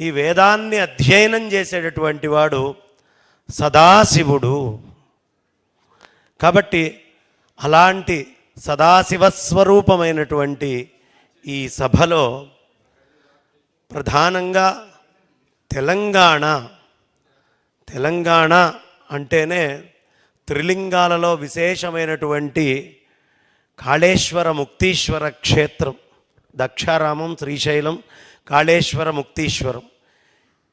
ఈ వేదాన్ని అధ్యయనం చేసేటటువంటి వాడు సదాశివుడు. కాబట్టి అలాంటి సదాశివస్వరూపమైనటువంటి ఈ సభలో ప్రధానంగా తెలంగాణ తెలంగాణ అంటేనే త్రిలింగాలలో విశేషమైనటువంటి కాళేశ్వర ముక్తీశ్వర క్షేత్రం. దక్షారామం శ్రీశైలం కాళేశ్వర ముక్తీశ్వరం.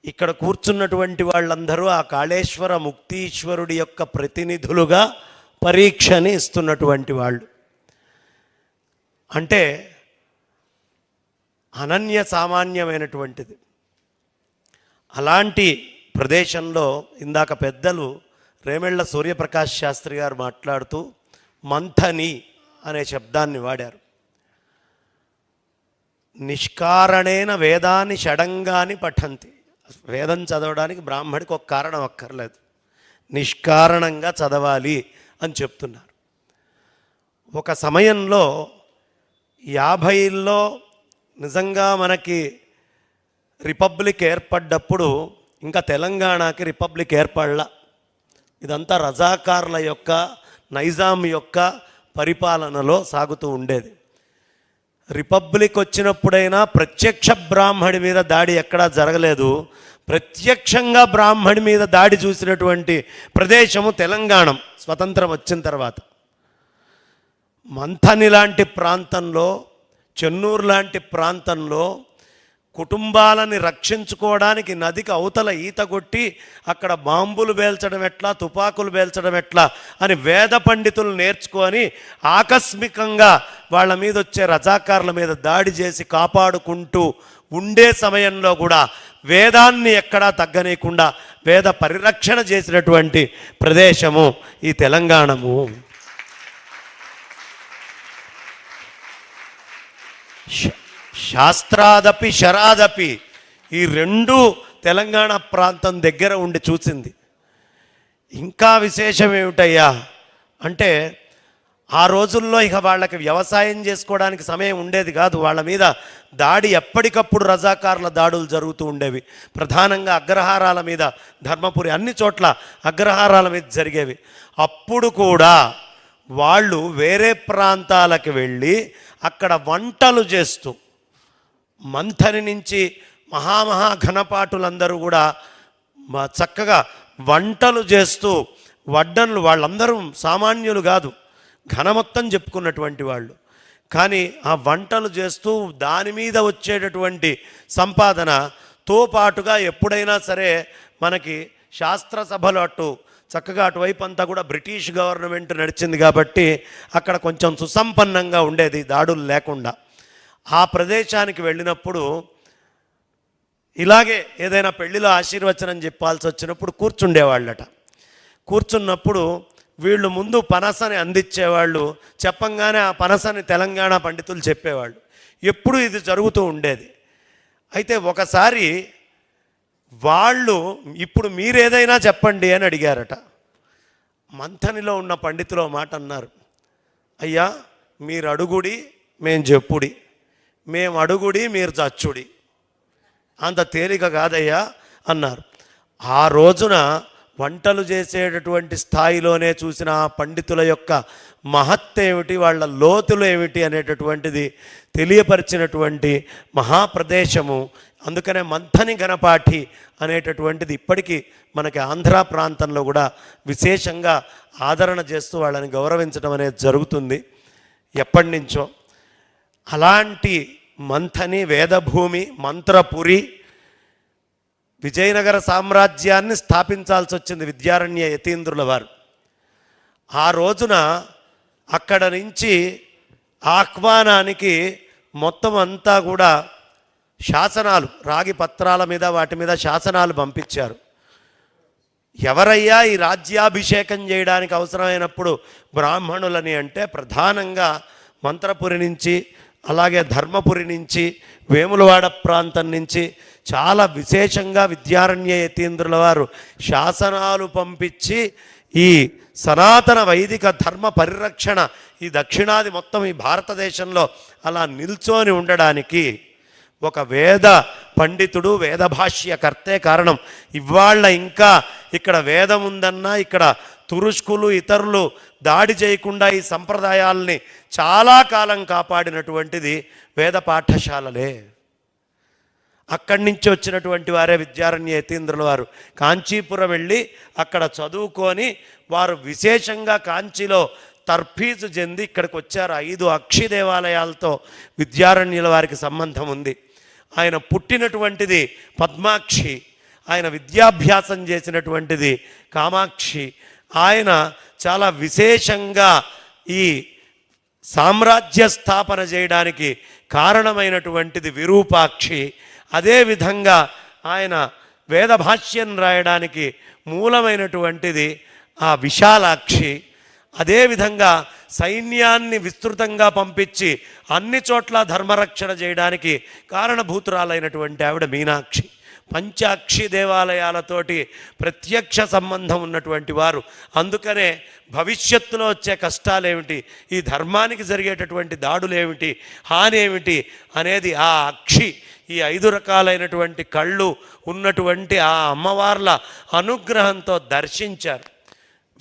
ఇక్కడ కూర్చున్నటువంటి వాళ్ళందరూ ఆ కాళేశ్వర ముక్తీశ్వరుడి యొక్క ప్రతినిధులుగా పరీక్షని ఇస్తున్నటువంటి వాళ్ళు. అంటే అనన్య సామాన్యమైనటువంటిది. అలాంటి ప్రదేశంలో ఇందాక పెద్దలు రేమెళ్ళ సూర్యప్రకాష్ శాస్త్రి గారు మాట్లాడుతూ మంథని అనే శబ్దాన్ని వాడారు. నిష్కారణేన వేదాన్ని షడంగాని పఠంతి. వేదం చదవడానికి బ్రాహ్మడికి ఒక కారణం అక్కర్లేదు. నిష్కారణంగా చదవాలి అని చెప్తున్నారు. ఒక సమయంలో యాభైల్లో నిజంగా మనకి రిపబ్లిక్ ఏర్పడ్డప్పుడు ఇంకా తెలంగాణకి రిపబ్లిక్ ఏర్పడలా. ఇదంతా రజాకార్ల యొక్క నైజాం యొక్క పరిపాలనలో సాగుతూ ఉండేది. రిపబ్లిక్ వచ్చినప్పుడైనా ప్రత్యక్ష బ్రాహ్మడి మీద దాడి ఎక్కడా జరగలేదు. ప్రత్యక్షంగా బ్రాహ్మడి మీద దాడి చూసినటువంటి ప్రదేశము తెలంగాణ స్వతంత్రం వచ్చిన తర్వాత. మంథని లాంటి ప్రాంతంలో చెన్నూరు లాంటి ప్రాంతంలో కుటుంబాలని రక్షించుకోవడానికి నదికి అవతల ఈత కొట్టి అక్కడ బాంబులు పేల్చడం ఎట్లా తుపాకులు పేల్చడం ఎట్లా అని వేద పండితులు నేర్చుకొని ఆకస్మికంగా వాళ్ళ మీద వచ్చే రజాకారుల మీద దాడి చేసి కాపాడుకుంటూ ఉండే సమయంలో కూడా వేదాన్ని ఎక్కడా తగ్గనీయకుండా వేద పరిరక్షణ చేసినటువంటి ప్రదేశము ఈ తెలంగాణము. శ- శాస్త్రాదపి శరాదపి ఈ రెండు తెలంగాణ ప్రాంతం దగ్గర ఉండి చూసింది. ఇంకా విశేషం ఏమిటయ్యా? అంటే ఆ రోజుల్లో ఇక వాళ్ళకి వ్యవసాయం చేసుకోవడానికి సమయం ఉండేది కాదు. వాళ్ళ మీద దాడి ఎప్పటికప్పుడు రజాకారుల దాడులు జరుగుతూ ఉండేవి. ప్రధానంగా అగ్రహారాల మీద ధర్మపురి అన్ని చోట్ల అగ్రహారాల మీద జరిగేవి. అప్పుడు కూడా వాళ్ళు వేరే ప్రాంతాలకు వెళ్ళి అక్కడ వంటలు చేస్తూ మంథని నుంచి మహామహా ఘనపాటులందరూ కూడా చక్కగా వంటలు చేస్తూ వడ్డన్లు వాళ్ళందరూ సామాన్యులు కాదు ఘన మొత్తం చెప్పుకున్నటువంటి వాళ్ళు. కానీ ఆ వంటలు చేస్తూ దాని మీద వచ్చేటటువంటి సంపాదనతో పాటుగా ఎప్పుడైనా సరే మనకి శాస్త్ర సభలు అటు చక్కగా అటువైపు అంతా కూడా బ్రిటిష్ గవర్నమెంట్ నడిచింది కాబట్టి అక్కడ కొంచెం సుసంపన్నంగా ఉండేది దాడులు లేకుండా. ఆ ప్రదేశానికి వెళ్ళినప్పుడు ఇలాగే ఏదైనా పెళ్ళిలో ఆశీర్వచనం చెప్పాల్సి వచ్చినప్పుడు కూర్చుండేవాళ్ళట. కూర్చున్నప్పుడు వీళ్ళు ముందు పనసని అందించేవాళ్ళు చెప్పంగానే ఆ పనసని తెలంగాణ పండితులు చెప్పేవాళ్ళు. ఎప్పుడు ఇది జరుగుతూ ఉండేది. అయితే ఒకసారి వాళ్ళు ఇప్పుడు మీరేదైనా చెప్పండి అని అడిగారట. మంథనిలో ఉన్న పండితులు మాట అన్నారు. అయ్యా మీరు అడుగుడి మేం చెప్పుడి. మేము అడుగుడి మీరు చచ్చుడి అంత తేలిక కాదయ్యా అన్నారు. ఆ రోజున వంటలు చేసేటటువంటి స్థాయిలోనే చూసిన ఆ పండితుల యొక్క మహత్ ఏమిటి వాళ్ళ లోతులు ఏమిటి అనేటటువంటిది తెలియపరిచినటువంటి మహాప్రదేశము అందుకనే మంథని గణపాఠి అనేటటువంటిది ఇప్పటికీ మనకి ఆంధ్ర ప్రాంతంలో కూడా విశేషంగా ఆదరణ చేస్తూ వాళ్ళని గౌరవించడం అనేది జరుగుతుంది. ఎప్పటి నుంచో అలాంటి మంథని వేదభూమి మంత్రపురి విజయనగర సామ్రాజ్యాన్ని స్థాపించాల్సి వచ్చింది విద్యారణ్య యతీంద్రుల వారు. ఆ రోజున అక్కడ నుంచి ఆహ్వానానికి మొత్తం అంతా కూడా శాసనాలు రాగి పత్రాల మీద వాటి మీద శాసనాలు పంపించారు. ఎవరయ్యా ఈ రాజ్యాభిషేకం చేయడానికి అవసరమైనప్పుడు బ్రాహ్మణులని అంటే ప్రధానంగా మంత్రపురి నుంచి అలాగే ధర్మపురి నుంచి వేములవాడ ప్రాంతం నుంచి చాలా విశేషంగా విద్యారణ్య యతీంద్రుల వారు శాసనాలు పంపించి ఈ సనాతన వైదిక ధర్మ పరిరక్షణ ఈ దక్షిణాది మొత్తం ఈ భారతదేశంలో అలా నిల్చొని ఉండడానికి ఒక వేద పండితుడు వేద భాష్యకర్తే కారణం. ఇవాళ ఇంకా ఇక్కడ వేదం ఉందన్నా ఇక్కడ తురుష్కులు ఇతరులు దాడి చేయకుండా ఈ సంప్రదాయాల్ని చాలా కాలం కాపాడినటువంటిది వేద పాఠశాలలే. అక్కడి నుంచి వచ్చినటువంటి వారే విద్యారణ్య యతీంద్రుల వారు. కాంచీపురం వెళ్ళి అక్కడ చదువుకొని వారు విశేషంగా కాంచీలో తర్ఫీజు చెంది ఇక్కడికి వచ్చారు ఐదు అక్షి దేవాలయాలతో విద్యారణ్యుల వారికి సంబంధం ఉంది. ఆయన పుట్టినటువంటిది పద్మాక్షి. ఆయన విద్యాభ్యాసం చేసినటువంటిది కామాక్షి. ఆయన చాలా విశేషంగా ఈ సామ్రాజ్య స్థాపన చేయడానికి కారణమైనటువంటిది విరూపాక్షి. అదేవిధంగా ఆయన వేద భాష్యం రాయడానికి మూలమైనటువంటిది ఆ విశాలాక్షి. అదేవిధంగా సైన్యాన్ని విస్తృతంగా పంపించి అన్ని చోట్ల ధర్మరక్షణ చేయడానికి కారణభూతురాలైనటువంటి ఆవిడ మీనాక్షి. పంచాక్షి దేవాలయాలతోటి ప్రత్యక్ష సంబంధం ఉన్నటువంటి వారు. అందుకనే భవిష్యత్తులో వచ్చే కష్టాలేమిటి? ఈ ధర్మానికి జరిగేటటువంటి దాడులేమిటి? హాని ఏమిటి అనేది ఆ అక్షి ఈ ఐదు రకాలైనటువంటి కళ్ళు ఉన్నటువంటి ఆ అమ్మవార్ల అనుగ్రహంతో దర్శించారు.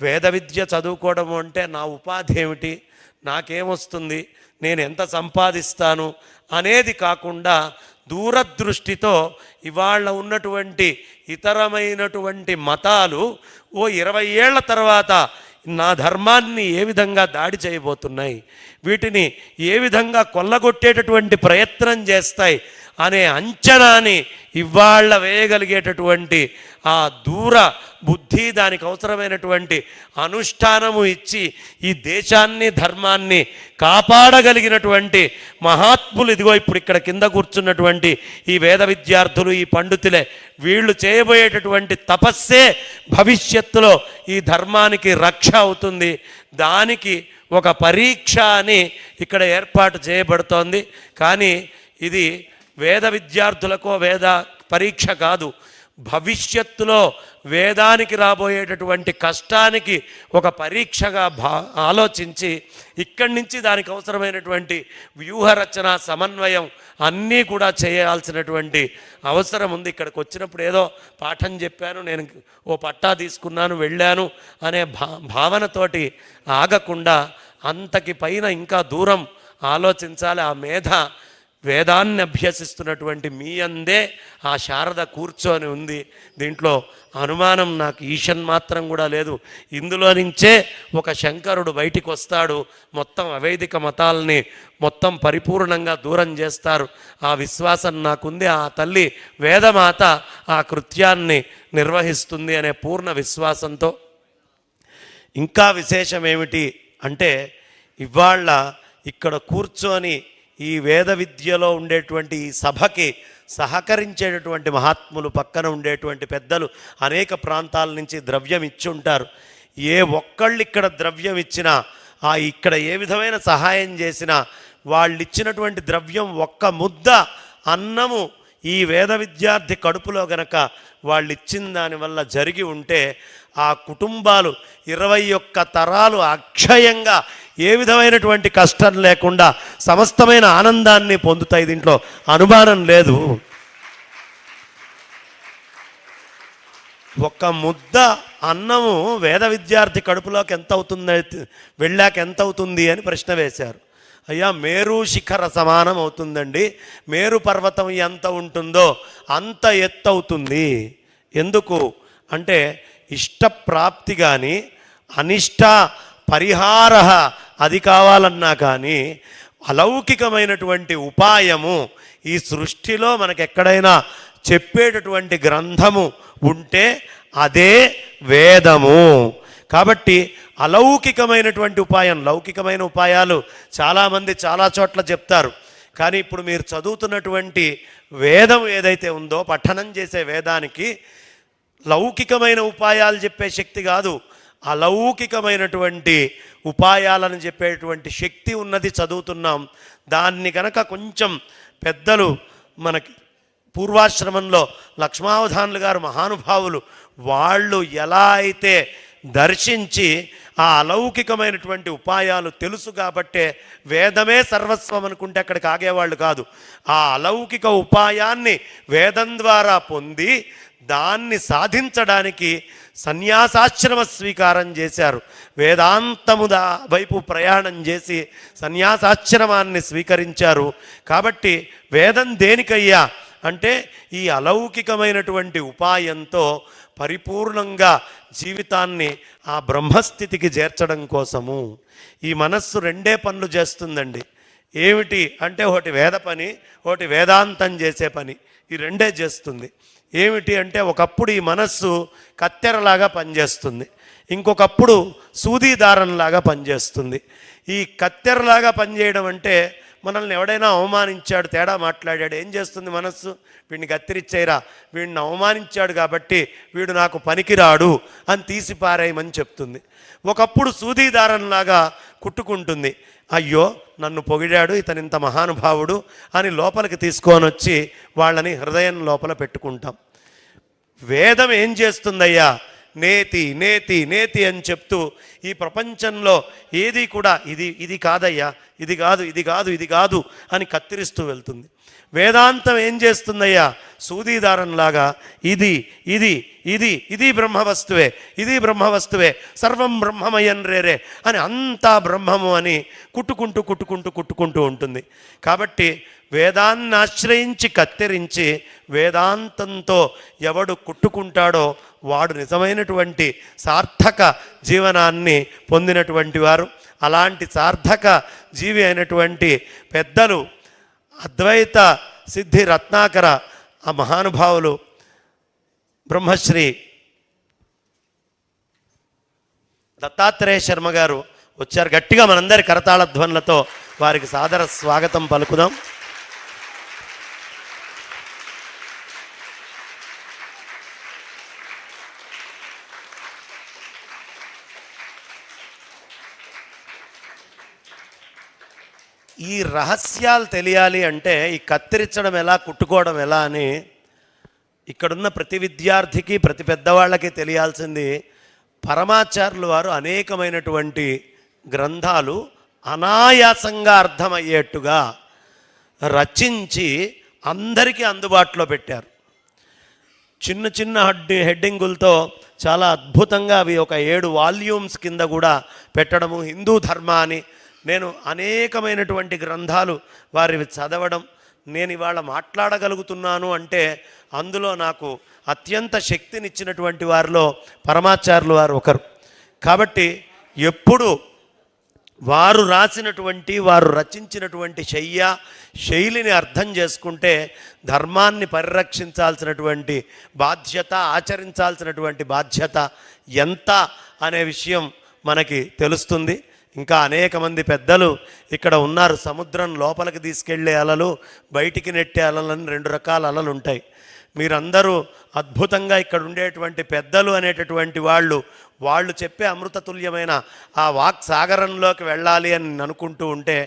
వేద విద్య చదువుకోవడం అంటే నా ఉపాధి ఏమిటి? నాకేమొస్తుంది? నేను ఎంత సంపాదిస్తాను? అనేది కాకుండా దూరదృష్టితో ఇవాళ ఉన్నటువంటి ఇతరమైనటువంటి మతాలు ఓ ఇరవై ఏళ్ళ తర్వాత నా ధర్మాన్ని ఏ విధంగా దాడి చేయబోతున్నాయి? వీటిని ఏ విధంగా కొల్లగొట్టేటటువంటి ప్రయత్నం చేస్తాయి? అనే అంచనాని ఇవాళ వేయగలిగేటటువంటి ఆ దూర బుద్ధి దానికి అవసరమైనటువంటి అనుష్ఠానము ఇచ్చి ఈ దేశాన్ని ధర్మాన్ని కాపాడగలిగినటువంటి మహాత్ములు. ఇదిగో ఇప్పుడు ఇక్కడ కింద కూర్చున్నటువంటి ఈ వేద విద్యార్థులు ఈ పండితులే వీళ్ళు చేయబోయేటటువంటి తపస్సే భవిష్యత్తులో ఈ ధర్మానికి రక్ష అవుతుంది. దానికి ఒక పరీక్ష అని ఇక్కడ ఏర్పాటు చేయబడుతోంది. కానీ ఇది వేద విద్యార్థులకో వేద పరీక్ష కాదు. భవిష్యత్తులో వేదానికి రాబోయేటటువంటి కష్టానికి ఒక పరీక్షగా భా ఆలోచించి ఇక్కడి నుంచి దానికి అవసరమైనటువంటి వ్యూహరచన సమన్వయం అన్నీ కూడా చేయాల్సినటువంటి అవసరం ఉంది. ఇక్కడికి వచ్చినప్పుడు ఏదో పాఠం చెప్పాను నేను ఓ పట్టా తీసుకున్నాను వెళ్ళాను అనే భా భావనతోటి ఆగకుండా అంతకి పైన ఇంకా దూరం ఆలోచించాలి. ఆ మేధ వేదాన్ని అభ్యసిస్తున్నటువంటి మీ అందే ఆ శారద కూర్చొని ఉంది. దీంట్లో అనుమానం నాకు ఈషన్ మాత్రం కూడా లేదు. ఇందులో నుంచే ఒక శంకరుడు బయటికి వస్తాడు. మొత్తం అవైదిక మతాలని మొత్తం పరిపూర్ణంగా దూరం చేస్తారు. ఆ విశ్వాసం నాకుంది. ఆ తల్లి వేదమాత ఆ కృత్యాన్ని నిర్వహిస్తుంది అనే పూర్ణ విశ్వాసంతో. ఇంకా విశేషం ఏమిటి అంటే ఇవాళ ఇక్కడ కూర్చొని ఈ వేద విద్యలో ఉండేటువంటి ఈ సభకి సహకరించేటటువంటి మహాత్ములు పక్కన ఉండేటువంటి పెద్దలు అనేక ప్రాంతాల నుంచి ద్రవ్యం ఇచ్చి ఉంటారు ఏ ఒక్కళ్ళు ఇక్కడ ద్రవ్యం ఇచ్చినా ఆ ఇక్కడ ఏ విధమైన సహాయం చేసినా వాళ్ళు ఇచ్చినటువంటి ద్రవ్యం ఒక్క ముద్ద అన్నము ఈ వేద విద్యార్థి కడుపులో గనక వాళ్ళు ఇచ్చిన దానివల్ల జరిగి ఉంటే ఆ కుటుంబాలు ఇరవై ఒక్క తరాలు అక్షయంగా ఏ విధమైనటువంటి కష్టం లేకుండా సమస్తమైన ఆనందాన్ని పొందుతాయి దీంట్లో? అనుమానం లేదు. ఒక ముద్ద అన్నము వేద విద్యార్థి కడుపులోకి ఎంత అవుతుంది వెళ్ళాక ఎంత అవుతుంది అని ప్రశ్న వేశారు. అయ్యా మేరు శిఖర సమానం అవుతుందండి. మేరు పర్వతం ఎంత ఉంటుందో అంత ఎత్తు అవుతుంది ఎందుకు? అంటే ఇష్టప్రాప్తి కానీ అనిష్ట పరిహార అది కావాలన్నా కానీ అలౌకికమైనటువంటి ఉపాయము ఈ సృష్టిలో మనకు ఎక్కడైనా చెప్పేటటువంటి గ్రంథము ఉంటే అదే వేదము. కాబట్టి అలౌకికమైనటువంటి ఉపాయం లౌకికమైన ఉపాయాలు చాలామంది చాలా చోట్ల చెప్తారు. కానీ ఇప్పుడు మీరు చదువుతున్నటువంటి వేదం ఏదైతే ఉందో పఠనం చేసే వేదానికి లౌకికమైన ఉపాయాలు చెప్పే శక్తి కాదు. అలౌకికమైనటువంటి ఉపాయాలను చెప్పేటువంటి శక్తి ఉన్నది చదువుతున్నాం. దాన్ని కనుక కొంచెం పెద్దలు మనకి పూర్వాశ్రమంలో లక్ష్మావధానులు గారు మహానుభావులు వాళ్ళు ఎలా అయితే దర్శించి ఆ అలౌకికమైనటువంటి ఉపాయాలు తెలుసు కాబట్టే వేదమే సర్వస్వం అనుకుంటే అక్కడికి ఆగేవాళ్ళు కాదు. ఆ అలౌకిక ఉపాయాన్ని వేదం ద్వారా పొంది దాన్ని సాధించడానికి సన్యాసాశ్రమ స్వీకారం చేశారు. వేదాంతముదా వైపు ప్రయాణం చేసి సన్యాసాశ్రమాన్ని స్వీకరించారు. కాబట్టి వేదం దేనికయ్యా? అంటే ఈ అలౌకికమైనటువంటి ఉపాయంతో పరిపూర్ణంగా జీవితాన్ని ఆ బ్రహ్మస్థితికి చేర్చడం కోసము. ఈ మనస్సు రెండే పనులు చేస్తుందండి. ఏమిటి అంటే ఒకటి వేద పని ఒకటి వేదాంతం చేసే పని. ఈ రెండే చేస్తుంది. ఏమిటి అంటే ఒకప్పుడు ఈ మనస్సు కత్తెరలాగా పనిచేస్తుంది. ఇంకొకప్పుడు సూదీదారంలాగా పనిచేస్తుంది. ఈ కత్తెరలాగా పనిచేయడం అంటే మనల్ని ఎవడైనా అవమానించాడు తేడా మాట్లాడాడు ఏం చేస్తుంది మనస్సు? వీడిని కత్తిరిచ్చేయరా వీడిని అవమానించాడు కాబట్టి వీడు నాకు పనికిరాడు అని తీసి పారేయమని చెప్తుంది. ఒకప్పుడు సూదీదారంలాగా కుట్టుకుంటుంది. అయ్యో నన్ను పొగిడాడు ఇతను ఇంత మహానుభావుడు అని లోపలికి తీసుకొని వచ్చి వాళ్ళని హృదయం లోపల పెట్టుకుంటాం. వేదం ఏం చేస్తుందయ్యా? నేతి నేతి నేతి అని చెప్తూ ఈ ప్రపంచంలో ఏది కూడా ఇది ఇది కాదయ్యా ఇది కాదు ఇది కాదు ఇది కాదు అని కత్తిరిస్తూ వెళ్తుంది. వేదాంతం ఏం చేస్తుందయ్యా? సూదీదారంలాగా ఇది ఇది ఇది ఇది బ్రహ్మవస్తువే ఇది బ్రహ్మవస్తువే సర్వం బ్రహ్మమయం రేరే అని అంతా బ్రహ్మము అని కుట్టుకుంటూ కుట్టుకుంటూ కుట్టుకుంటూ ఉంటుంది. కాబట్టి వేదాన్ని ఆశ్రయించి కత్తిరించి వేదాంతంతో ఎవడు కుట్టుకుంటాడో వాడు నిజమైనటువంటి సార్థక జీవనాన్ని పొందినటువంటి వారు. అలాంటి సార్థక జీవి అయినటువంటి పెద్దలు అద్వైత సిద్ధి రత్నాకర ఆ మహానుభావులు బ్రహ్మశ్రీ దత్తాత్రేయ శర్మ గారు వచ్చారు. గట్టిగా మనందరి కరతాళ ధ్వనులతో వారికి సాదర స్వాగతం పలుకుదాం. ఈ రహస్యాలు తెలియాలి అంటే ఈ కత్తిరించడం ఎలా కుట్టుకోవడం ఎలా అని ఇక్కడున్న ప్రతి విద్యార్థికి ప్రతి పెద్దవాళ్ళకి తెలియాల్సింది పరమాచార్యులు వారు అనేకమైనటువంటి గ్రంథాలు అనాయాసంగా అర్థమయ్యేట్టుగా రచించి అందరికీ అందుబాటులో పెట్టారు. చిన్న చిన్న హడ్డి హెడ్డింగులతో చాలా అద్భుతంగా అవి ఒక ఏడు వాల్యూమ్స్ కింద కూడా పెట్టడము హిందూ ధర్మాన్ని అని నేను అనేకమైనటువంటి గ్రంథాలు వారివి చదవడం నేను ఇవాళ మాట్లాడగలుగుతున్నాను అంటే అందులో నాకు అత్యంత శక్తినిచ్చినటువంటి వారిలో పరమాచార్యులు వారు ఒకరు. కాబట్టి ఎప్పుడు వారు రాసినటువంటి వారు రచించినటువంటి శయ్య శైలిని అర్థం చేసుకుంటే ధర్మాన్ని పరిరక్షించాల్సినటువంటి బాధ్యత ఆచరించాల్సినటువంటి బాధ్యత ఎంత అనే విషయం మనకి తెలుస్తుంది. ఇంకా అనేక మంది పెద్దలు ఇక్కడ ఉన్నారు. సముద్రం లోపలికి తీసుకెళ్ళే అలలు బయటికి నెట్టే అలలని రెండు రకాల అలలు ఉంటాయి. మీరందరూ అద్భుతంగా ఇక్కడ ఉండేటువంటి పెద్దలు అనేటటువంటి వాళ్ళు వాళ్ళు చెప్పే అమృతతుల్యమైన ఆ వాక్ సాగరంలోకి వెళ్ళాలి అని అనుకుంటూ ఉంటే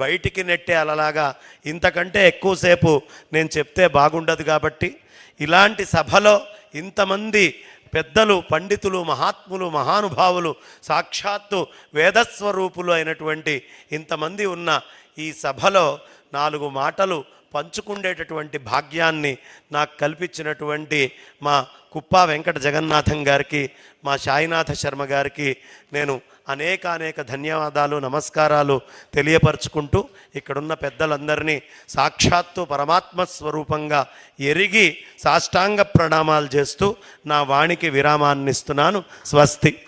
బయటికి నెట్టే అలలాగా ఇంతకంటే ఎక్కువసేపు నేను చెప్తే బాగుండదు కాబట్టి ఇలాంటి సభలో ఇంతమంది పెద్దలు పండితులు మహాత్ములు మహానుభావులు సాక్షాత్తు వేదస్వరూపులు అయినటువంటి ఇంతమంది ఉన్న ఈ సభలో నాలుగు మాటలు పంచుకుండేటటువంటి భాగ్యాన్ని నాకు కల్పించినటువంటి మా కుప్పా వెంకట జగన్నాథం గారికి మా సాయినాథ శర్మ గారికి నేను అనేక అనేక ధన్యవాదాలు నమస్కారాలు తెలియపరుచుకుంటూ ఇక్కడున్న పెద్దలందరినీ సాక్షాత్తు పరమాత్మ స్వరూపంగా ఎరిగి సాష్టాంగ ప్రణామాలు చేస్తూ నా వాణికి విరామాన్నిస్తున్నాను. స్వస్తి.